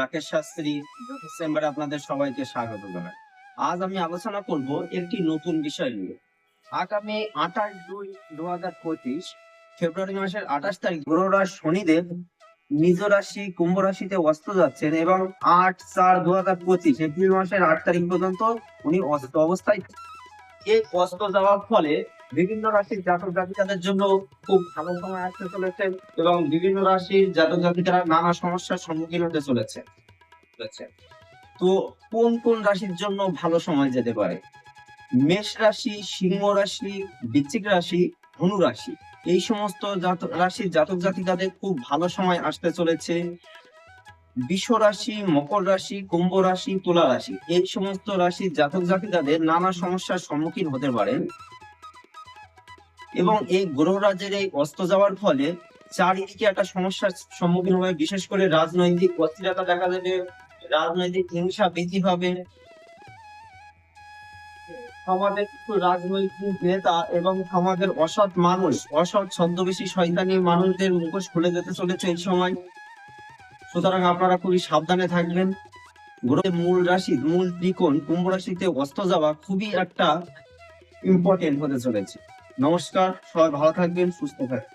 রাকেশ শাস্ত্রী, ডিসেম্বরে আপনাদের সবাইকে স্বাগত জানাই। আজ আমি আলোচনা করব একটি নতুন বিষয় নিয়ে। আগামী আঠাশ দুই দু হাজার পঁচিশ, ফেব্রুয়ারি মাসের আঠাশ তারিখ গ্রহরাজ শনিদেব নিজ রাশি, কুম্ভ রাশিতে অস্ত যাচ্ছেন এবং আট চার দু হাজার পঁচিশ, এপ্রিল মাসের আট তারিখ পর্যন্ত উনি অস্ত অবস্থায় এই অস্ত যাওয়ার ফলে বিভিন্ন রাশির জাতক জাতিকাদের জন্য খুব ভালো সময় আসতে চলেছে এবং বিভিন্ন রাশির জাতক জাতিকারা নানা সমস্যার সম্মুখীন হতে চলেছে। তো কোন কোন রাশির জন্য ভালো সময় যেতে পারে? মেষ রাশি, সিংহ রাশি, বৃশ্চিক রাশি, ধনু রাশি। এই সমস্ত রাশির জাতক জাতিকাদের খুব ভালো সময় আসতে চলেছে। বিষ রাশি, মকর রাশি, কুম্ভ রাশি, তুলা রাশি, এই সমস্ত রাশির জাতক জাতিকাদের নানা সমস্যার সম্মুখীন হতে পারেন। এবং এই গ্রহরাজের এই অস্ত যাওয়ার ফলে চারিদিকে একটা সমস্যার সম্মুখীন হবে, বিশেষ করে রাজনৈতিক অস্থিরতা দেখা যাবে রাজনৈতিক হিংসা বৃদ্ধি পাবে। সমাজের কিছু রাজনৈতিক নেতা এবং সমাজের অসৎ মানুষ, অসৎ ছদ্মবেশী শয়তানি মানুষদের মুখোশ খুলে যেতে চলেছে এই সময়। সুতরাং আপনারা খুবই সাবধানে থাকবেন। গ্রহের মূল রাশি, মূল ত্রিকোণ কুম্ভ রাশিতে অস্ত যাওয়া খুবই একটা ইম্পর্টেন্ট হতে চলেছে। নমস্কার, সবাই ভালো থাকবেন, সুস্থ থাকবেন।